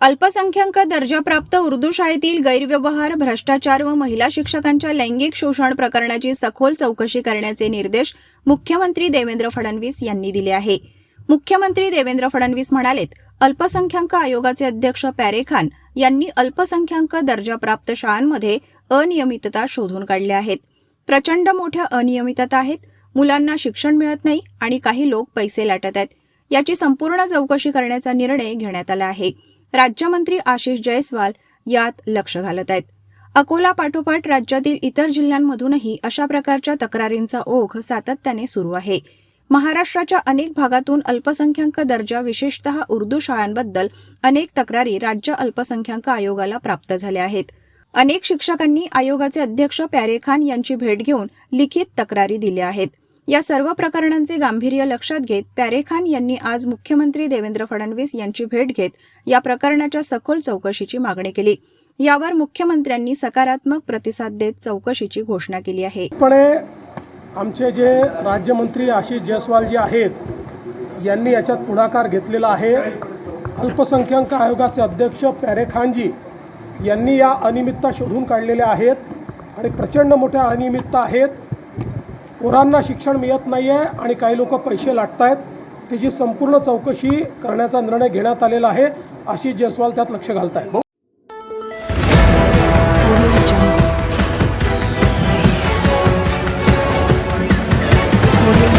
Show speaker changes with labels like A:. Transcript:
A: अल्पसंख्याक दर्जाप्राप्त उर्दू शाळेतील गैरव्यवहार भ्रष्टाचार व महिला शिक्षकांच्या लैंगिक शोषण प्रकरणाची सखोल चौकशी करण्याचे निर्देश मुख्यमंत्री देवेंद्र फडणवीस यांनी दिले आहे. मुख्यमंत्री देवेंद्र फडणवीस म्हणालेत अल्पसंख्याक आयोगाचे अध्यक्ष पॅरे खान यांनी अल्पसंख्याक दर्जाप्राप्त शाळांमध्ये अनियमितता शोधून काढल्या आहेत. प्रचंड मोठ्या अनियमितता आहेत. मुलांना शिक्षण मिळत नाही आणि काही लोक पैसे लाटत आहेत. याची संपूर्ण चौकशी करण्याचा निर्णय घेण्यात आला आहे. राज्यमंत्री आशिष जयस्वाल यात लक्ष घालत आहेत. अकोला पाठोपाठ राज्यातील इतर जिल्ह्यांमधूनही अशा प्रकारच्या तक्रारींचा ओघ सातत्याने सुरू आहे. महाराष्ट्राच्या अनेक भागातून अल्पसंख्याक दर्जा विशेषतः उर्दू शाळांबद्दल अनेक तक्रारी राज्य अल्पसंख्याक आयोगाला प्राप्त झाल्या आहेत. अनेक शिक्षकांनी आयोगाचे अध्यक्ष प्यारे खान यांची भेट घेऊन लिखित तक्रारी दिल्या आहेत. या सर्व प्रकरणांचे गांभीर्य लक्षात घेत प्यारे खान यांनी आज मुख्यमंत्री देवेंद्र फडणवीस यांची भेट घेत या प्रकरणाच्या सखोल चौकशीची मागणी केली. यावर मुख्यमंत्र्यांनी सकारात्मक प्रतिसाद देत चौकशीची घोषणा केली आहे.
B: आमचे जे राज्यमंत्री आशिष जयस्वाल जे आहेत यांनी याच्यात पुढाकार घेतलेला आहे. अल्पसंख्याक आयोगाचे अध्यक्ष प्यारे खानजी यांनी या अनियमितता शोधून काढलेल्या आहेत आणि प्रचंड मोठ्या अनियमितता आहेत पोरांना शिक्षण मिळत नाही आहे आणि काही लोक पैसे लाटत आहेत त्याची संपूर्ण चौकशी करण्याचा निर्णय घेण्यात आलेला आहे अशी जयस्वाल त्यात लक्ष घालत आहे Thank you.